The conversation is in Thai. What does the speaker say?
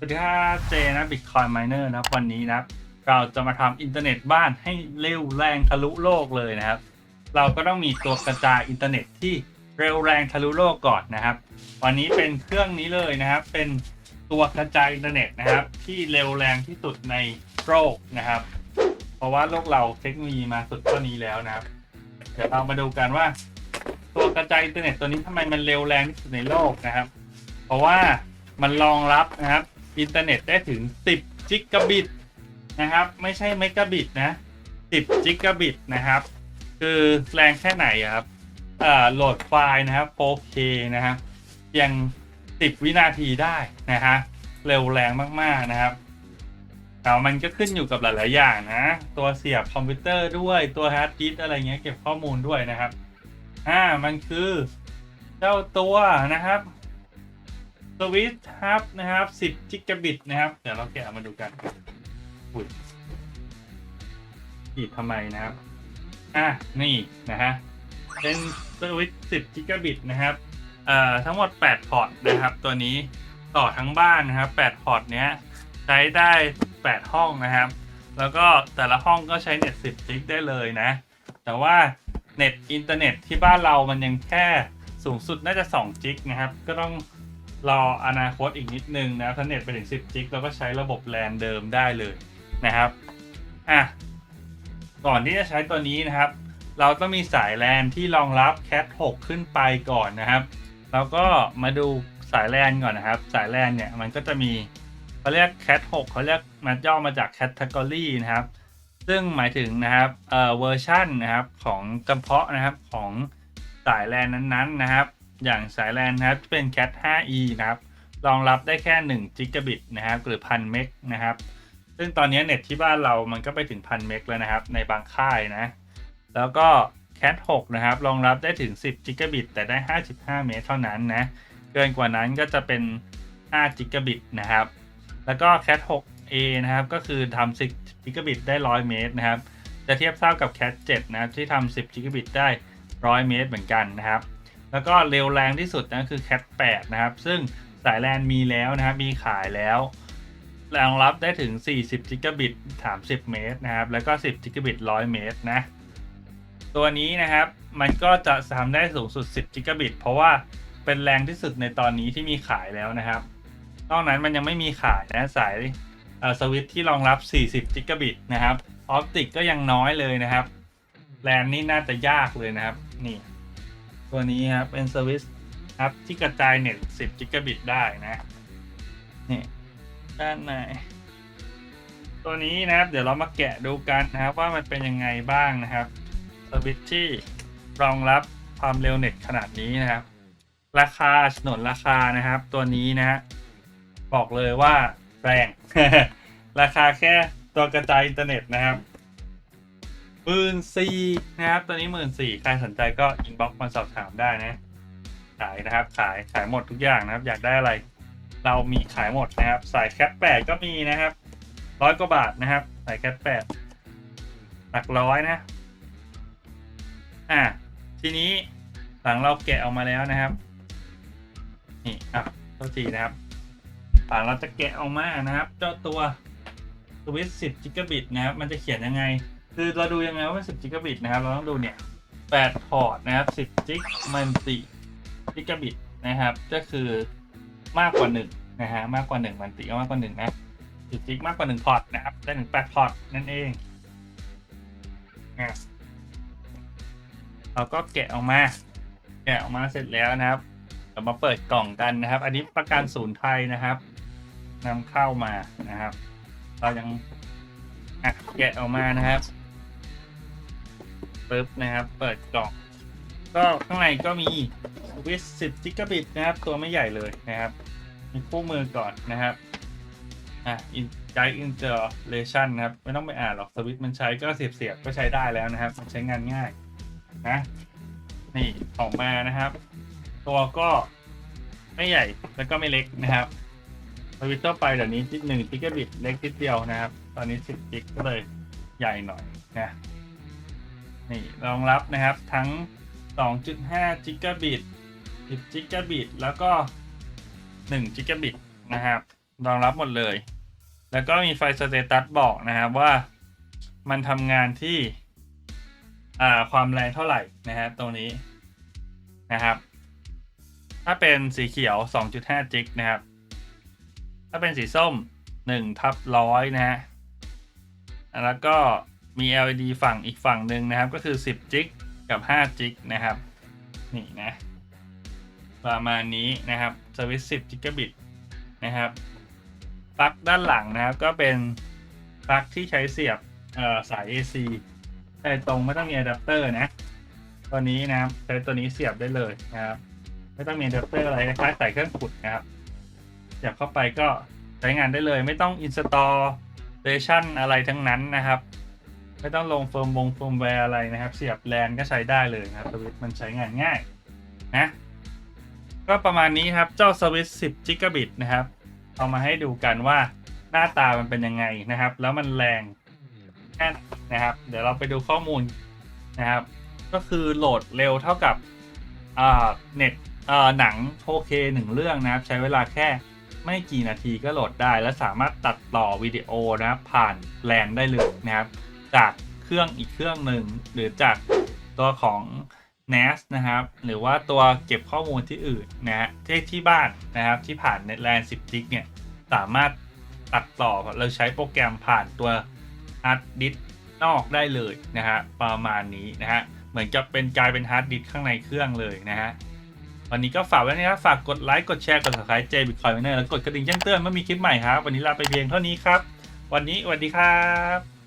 สวัสดีครับเจนะ Bitcoin Miner นะครับ วันนี้นะครับ เราจะมาทำอินเทอร์เน็ตบ้านให้เร็วแรงทะลุโลกเลยนะครับ เราก็ต้องมีตัวกระจายอินเทอร์เน็ตที่เร็วแรงทะลุโลกก่อนนะครับ วันนี้เป็นเครื่องนี้เลยนะครับ เป็นตัวกระจายอินเทอร์เน็ตนะครับ ที่เร็วแรงที่สุดในโลกนะครับ เพราะว่าโลกเราเทคโนโลยีมาสุดเท่านี้แล้วนะครับ เดี๋ยวเรามาดูกันว่า ตัวกระจายอินเทอร์เน็ตตัวนี้ทำไมมันเร็วแรงที่สุดในโลกนะครับ เพราะว่ามันรองรับนะครับ อินเทอร์เน็ตได้ถึง 10 จิกะบิตนะครับ ไม่ใช่เมกะบิตนะ 10 จิกะบิตนะครับ คือแรงแค่ไหนครับโหลดไฟล์นะครับ 4K นะฮะเพียง 10 วินาทีได้นะฮะเร็วแรงมากๆนะครับแต่มันก็ขึ้นอยู่กับหลาย ๆ อย่างนะ ตัวเสียบคอมพิวเตอร์ด้วยตัวฮาร์ดดิสอะไรเงี้ยเก็บข้อมูลด้วยนะครับ อ่า มันคือ เจ้าตัวนะครับ สวิตฮับนะครับ 10 จิกะบิตนะครับ เดี๋ยวเราแกะมาดูกันอุ้ยขีดทำไมนะครับ อะ นี่นะฮะ เป็นสวิต10 จิกะบิตนะครับ เอ่อ ทั้งหมด 8 พอร์ตนะครับ ตัวนี้ต่อทั้งบ้านนะครับ 8 พอร์ตเนี้ย ใช้ได้ 8 ห้องนะครับ แล้วก็แต่ละห้องก็ใช้เน็ต 10 จิกได้เลยนะ แต่ว่าเน็ตอินเทอร์เน็ตที่บ้านเรามันยังแค่สูงสุดน่าจะ 2 จิกนะครับ ก็ต้อง รออนาคตอีกนิดนึงนะถ้าเน็ตไปถึง 10 จิกเราก็ใช้ระบบแลนเดิมได้เลยนะครับอะก่อนที่จะใช้ตัวนี้นะครับ เราต้องมีสายแลนที่รองรับ Cat 6 ขึ้นไปก่อนนะครับ แล้วก็มาดูสายแลนก่อนนะครับ สายแลนเนี่ยมันก็จะมีเขาเรียก Cat 6เขาเรียกมันย่อมาจาก Category นะครับ ซึ่งหมายถึงนะครับเอ่อเวอร์ชันนะครับของจำเพาะนะครับของสายแลนนั้นๆนะครับ อย่างสายแลนนะครับเป็น Cat 5e นะครับรองรับได้แค่1 g b นะครับหรือพันเมกนะครับ ซึ่งตอนนี้เน็ตที่บ้านเรามันก็ไปถึงพันเมกแล้วนะครับ ในบางค่ายนะ แล้วก็ Cat 6นะครับรองรับได้ถึง 10 g b แต่ได้ 55 เมตรเท่านั้นนะ เกินกว่านั้นก็จะเป็น5 g b นะครับ แล้วก็ Cat 6a นะครับ ก็คือทำ10 g b ได้ 100 เมตรนะครับ จะเทียบเท่ากับ Cat 7นะครับที่ทำ10 g b ได้ 100 เมตรเหมือนกันนะครับ แล้วก็เร็วแรงที่สุดนั่นคือ Cat 8 นะครับ ซึ่งสายแลนมีแล้วนะครับ มีขายแล้วรองรับได้ถึง 40 g b 30 เมตรนะครับ แล้วก็ 10 g b 100 เมตรนะ ตัวนี้นะครับ มันก็จะทำได้สูงสุด 10 g b เพราะว่าเป็นแรงที่สุดในตอนนี้ที่มีขายแล้วนะครับ นอกนั้นมันยังไม่มีขายนะสายสวิตที่รองรับ 40จิกะบิตนะครับ ออปติกก็ยังน้อยเลยนะครับ แลนนี่น่าจะยากเลยนะครับ นี่ ตัวนี้ครับเป็นสวิตครับที่กระจายเน็ต 10จิกะบิตได้นะนี่ด้านในตัวนี้นะครับ เดี๋ยวเรามาแกะดูกันนะครับ ว่ามันเป็นยังไงบ้างนะครับสวิตที่รองรับความเร็วเน็ตขนาดนี้นะครับ ราคาฉนนราคานะครับ ตัวนี้นะฮะบอกเลยว่าแรงราคาแค่ตัวกระจายอินเทอร์เน็ตนะครับ หมื่นสี่นะครับ ตัวนี้หมื่นสี่ใครสนใจก็อินบ็อกซ์มาสอบถามได้นะ ขายนะครับ ขายขายหมดทุกอย่างนะครับ อยากได้อะไร เรามีขายหมดนะครับ สายแคปแปดก็มีนะครับร้อยกว่าบาทนะครับ สายแคปแปดหลักร้อยนะ อะทีนี้หลังเราแกะออกมาแล้วนะครับ นี่อะโทษทีนะครับอ่าเราจะแกะออกมานะครับ เจ้าตัวสวิต10จิกะบิตนะครับ มันจะเขียนยังไง คือเราดูยังไงว่า10จิกะบิตนะครับ เราต้องดูเนี่ย8พอร์ตนะครับ 10จิกมัน4จิกะบิตนะครับ ก็คือมากกว่า 1 นะฮะ มากกว่า 1 มันติก็มากกว่า 1 นะ10จิกมากกว่า 1 พอร์ตนะครับ ได้ถึง8พอร์ตนั่นเองอะเราก็แกะออกมา แกะออกมาเสร็จแล้วนะครับเรามาเปิดกล่องกันนะครับ อันนี้ประกันศูนย์ไทยนะครับนำเข้ามานะครับ เรายังอะแกะออกมานะครับ ปึ๊บนะครับ เปิดกล่อง ก็ข้างในก็มีวิส10จิกะบิตนะครับ ตัวไม่ใหญ่เลยนะครับ มีคู่มือก่อนนะครับอะอินไกด์อินเตอร์เลชันนะครับ ไม่ต้องไปอ่านหรอกสวิตช์มันใช้ก็เสียบๆก็ใช้ได้แล้วนะครับ มันใช้งานง่ายนะนี่ออกมานะครับ ตัวก็ไม่ใหญ่แล้วก็ไม่เล็กนะครับสวิตช์ทั่วไปเดี๋ยวนี้จิหนึ่งจิกะบิตเล็กนิดเดียวนะครับ ตอนนี้สิบจิกก็เลยใหญ่หน่อยนะ นี่รองรับนะครับทั้ง 2.5จิกะบิต10จิกะบิตแล้วก็1จิกะบิตนะครับรองรับหมดเลย แล้วก็มีไฟสเตตัสบอกนะครับว่ามันทำงานที่อ่าความแรงเท่าไหร่นะฮะตรงนี้นะครับ ถ้าเป็นสีเขียว 2.5 จิกนะครับ ถ้าเป็นสีส้ม1ทับร้อยนะฮะแล้วก็ มี LED ฝั่งอีกฝั่งหนึ่งนะครับ ก็คือ 10จิกกับ5จิกนะครับ นี่นะ ประมาณนี้นะครับสวิตช์10กิกะบิตนะครับปลั๊กด้านหลังนะครับ ก็เป็นปลั๊กที่ใช้เสียบสาย AC ใช้ตรงไม่ต้องมีอะแดปเตอร์นะ ตัวนี้นะครับใช้ตัวนี้เสียบได้เลยนะครับ ไม่ต้องมีอะแดปเตอร์อะไรคล้ายๆใส่เครื่องขุดนะครับเสียบเข้าไปก็ใช้งานได้เลย ไม่ต้อง installation อะไรทั้งนั้นนะครับ ไม่ต้องลงเฟิร์มวงเฟิร์มแวร์อะไรนะครับ เสียบแลนก็ใช้ได้เลยนะครับสวิตช์มันใช้งานง่ายนะก็ประมาณนี้ครับเจ้าสวิตช์10 g b นะครับ เอามาให้ดูกันว่าหน้าตามันเป็นยังไงนะครับ แล้วมันแรงแค่ไหนนะครับ เดี๋ยวเราไปดูข้อมูลนะครับ ก็คือโหลดเร็วเท่ากับอ่าเน็ตอ่อหนัง 4K หนึ่งเรื่องนะครับ ใช้เวลาแค่ไม่กี่นาทีก็โหลดได้ และสามารถตัดต่อวิดีโอนะครับผ่านแลนได้เลยนะครับ จากเครื่องอีกเครื่องหนึ่ง หรือจากตัวของ NAS นะครับ หรือว่าตัวเก็บข้อมูลที่อื่นนะฮะที่ที่บ้านนะครับที่ผ่าน NetLAN 10 g b เนี่ย สามารถตัดต่อเราใช้โปรแกรมผ่านตัวฮาร์ดดิสนอกได้เลยนะฮะประมาณนี้นะฮะเหมือนกับเป็นกลายเป็นฮาร์ดดิสข้างในเครื่องเลยนะฮะวันนี้ก็ฝากไว้นะครับ ฝากกดไลค์ กดแชร์ กด subscribe J Bitcoin Miner แล้วกดกระดิ่งแจ้งเตือนเมื่อมีคลิปใหม่ครับ วันนี้ลาไปเพียงเท่านี้ครับ วันนี้สวัสดีครับ